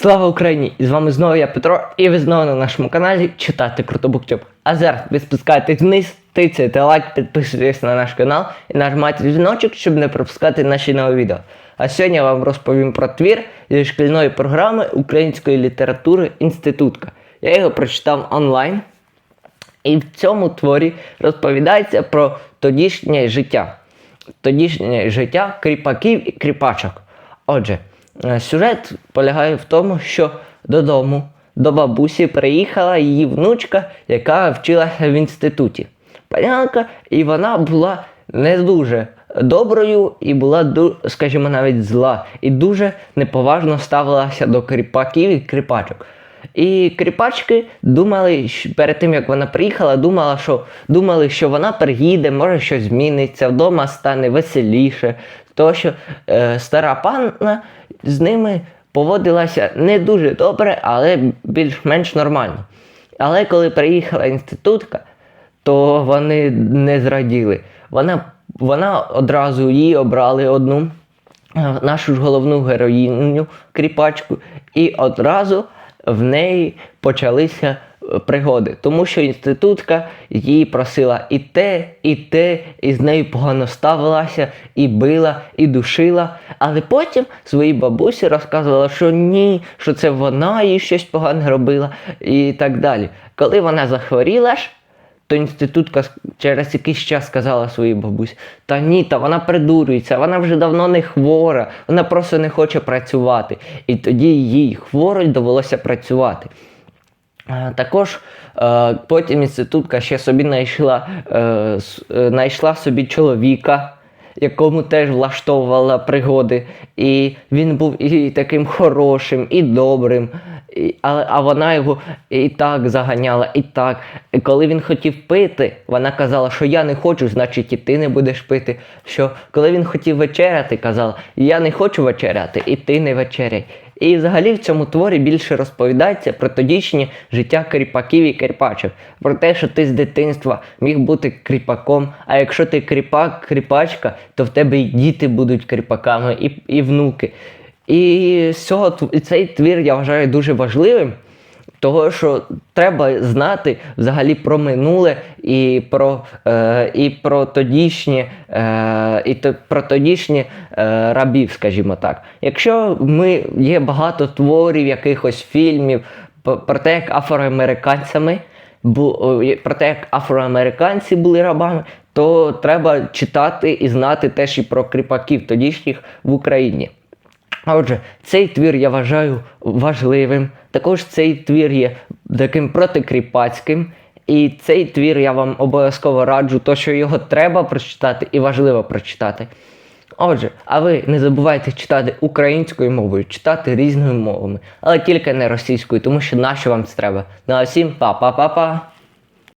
Слава Україні! І з вами знову я Петро, і ви знову на нашому каналі читати Круто Буктюб. А зараз ви спускаєтесь вниз, тицяєте лайк, підписуєтесь на наш канал і нажимайте дзвіночок, щоб не пропускати наші нові відео. А сьогодні я вам розповім про твір зі шкільної програми української літератури Інститутка. Я його прочитав онлайн. І в цьому творі розповідається про тодішнє життя. Тодішнє життя кріпаків і кріпачок. Отже, сюжет полягає в тому, що додому до бабусі приїхала її внучка, яка вчилася в інституті. Панянка, і вона була не дуже доброю і була, скажімо, навіть зла, і дуже неповажно ставилася до кріпаків і кріпачок. І кріпачки думали, перед тим як вона приїхала, думала, що, думали, що вона приїде, може щось зміниться, вдома стане веселіше. То що е, стара панна з ними поводилася не дуже добре, але більш-менш нормально. Але коли приїхала інститутка, то вони не зраділи. Вона, вона одразу її обрали одну е, нашу ж головну героїню, кріпачку, і одразу в неї почалися е, пригоди, тому що інститутка її просила і те, і те, і з нею погано ставилася, і била, і душила. Але потім своїй бабусі розказувала, що ні, що це вона їй щось погане робила, і так далі. Коли вона захворіла ж, то інститутка через якийсь час сказала своїй бабусі: та ні, та вона придурюється, вона вже давно не хвора, вона просто не хоче працювати. І тоді їй хворой довелося працювати. Також е, потім інститутка ще собі знайшла, е, е, знайшла собі чоловіка, якому теж влаштовувала пригоди. І він був і таким хорошим, і добрим. А, а вона його і так заганяла, і так. І коли він хотів пити, вона казала, що я не хочу, значить і ти не будеш пити. Що коли він хотів вечеряти, казала, я не хочу вечеряти, і ти не вечеряй. І взагалі в цьому творі більше розповідається про тодішнє життя кріпаків і кріпачок, про те, що ти з дитинства міг бути кріпаком, а якщо ти кріпак, кріпачка, то в тебе і діти будуть кріпаками, і, і внуки. І з цього цей твір я вважаю дуже важливим. Того, що треба знати взагалі про минуле і про, е, і про тодішнє, е, і то, про тодішнє е, рабів, скажімо так. Якщо ми є багато творів, якихось фільмів про те, як афроамериканцями про те, як афроамериканці були рабами, то треба читати і знати теж і про кріпаків тодішніх в Україні. Отже, цей твір я вважаю важливим. Також цей твір є таким протикріпацьким. І цей твір я вам обов'язково раджу, то що його треба прочитати і важливо прочитати. Отже, а ви не забувайте читати українською мовою, читати різними мовами, але тільки не російською, тому що нащо вам це треба. Ну а всім па-па-па-па!